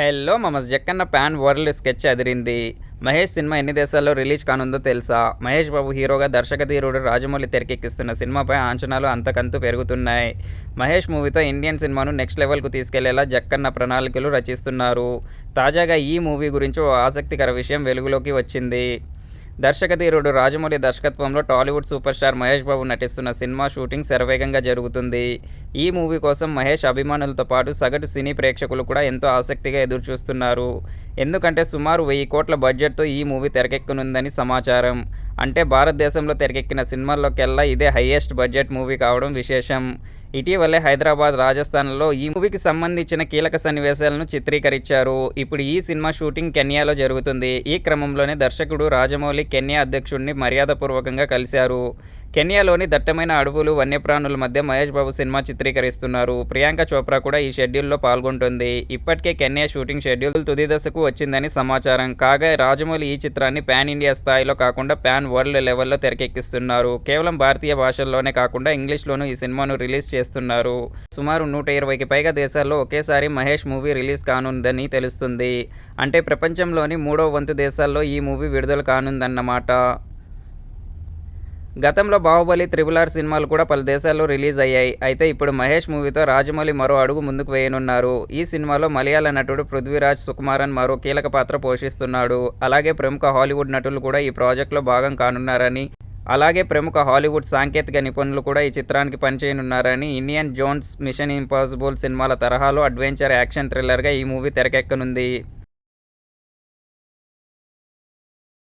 Hello మమస్ Jakkanna pan world sketch అదిరింది. Mahesh cinema ఎన్ని దేశాల్లో రిలీజ్ కానుందో తెలుసా? మహేష్ బాబు హీరోగా దర్శకధీరుడు రాజమౌళి తెరకెక్కిస్తున్న సినిమాపై అంచనాలు అంతకంతు పెరుగుతున్నాయి. మహేష్ మూవీతో ఇండియన్ సినిమాను నెక్స్ట్ లెవెల్కు తీసుకెళ్ళేలా జక్కన్న ప్రణాళికలు రచిస్తున్నారు. తాజాగా ఈ మూవీ గురించి ఓ ఆసక్తికర విషయం వెలుగులోకి వచ్చింది. దర్శకధీరుడు రాజమౌళి దర్శకత్వంలో Tollywood super star Mahesh Babu నటిస్తున్న సినిమా షూటింగ్ శరవేగంగా జరుగుతుంది. ఈ మూవీ కోసం మహేష్ అభిమానులతో పాటు సగటు సినీ ప్రేక్షకులు కూడా ఎంతో ఆసక్తిగా ఎదురుచూస్తున్నారు. ఎందుకంటే సుమారు వెయ్యి కోట్ల బడ్జెట్తో ఈ మూవీ తెరకెక్కనుందని సమాచారం. అంటే భారతదేశంలో తెరకెక్కిన సినిమాల్లోకెల్లా ఇదే హయ్యెస్ట్ బడ్జెట్ మూవీ కావడం విశేషం. ఇటీవలే హైదరాబాద్ రాజస్థాన్లో ఈ మూవీకి సంబంధించిన కీలక సన్నివేశాలను చిత్రీకరించారు. ఇప్పుడు ఈ సినిమా షూటింగ్ కెన్యాలో జరుగుతుంది. ఈ క్రమంలోనే దర్శకుడు రాజమౌళి కెన్యా అధ్యక్షుడిని మర్యాదపూర్వకంగా కలిశారు. కెన్యాలోని దట్టమైన అడవులు వన్యప్రాణుల మధ్య మహేష్ బాబు సినిమా చిత్రీకరిస్తున్నారు. ప్రియాంక చోప్రా కూడా ఈ షెడ్యూల్లో పాల్గొంటుంది. ఇప్పటికే కెన్యా షూటింగ్ షెడ్యూల్ తుది దశకు వచ్చిందని సమాచారం. కాగా రాజమౌళి ఈ చిత్రాన్ని పాన్ ఇండియా స్థాయిలో కాకుండా పాన్ వరల్డ్ లెవెల్లో తెరకెక్కిస్తున్నారు. కేవలం భారతీయ భాషల్లోనే కాకుండా ఇంగ్లీష్లోనూ ఈ సినిమాను రిలీజ్ చేస్తున్నారు. సుమారు నూట ఇరవైకి పైగా దేశాల్లో ఒకేసారి మహేష్ మూవీ రిలీజ్ కానుందని తెలుస్తుంది. అంటే ప్రపంచంలోని మూడో వంతు దేశాల్లో ఈ మూవీ విడుదల కానుందన్నమాట. గతంలో బాహుబలి త్రిబుల్ ఆర్ సినిమాలు కూడా పలు దేశాల్లో రిలీజ్ అయ్యాయి. అయితే ఇప్పుడు మహేష్ మూవీతో రాజమౌళి మరో అడుగు ముందుకు వేయనున్నారు. ఈ సినిమాలో మలయాళ నటుడు పృథ్వీరాజ్ సుకుమారన్ మరో కీలక పాత్ర పోషిస్తున్నాడు. అలాగే ప్రముఖ హాలీవుడ్ నటులు కూడా ఈ ప్రాజెక్టులో భాగం కానున్నారని అలాగే ప్రముఖ హాలీవుడ్ సాంకేతిక నిపుణులు కూడా ఈ చిత్రానికి పనిచేయనున్నారని ఇండియన్ జోన్స్ మిషన్ ఇంపాసిబుల్ సినిమాల తరహాలో అడ్వెంచర్ యాక్షన్ థ్రిల్లర్గా ఈ మూవీ తెరకెక్కనుంది.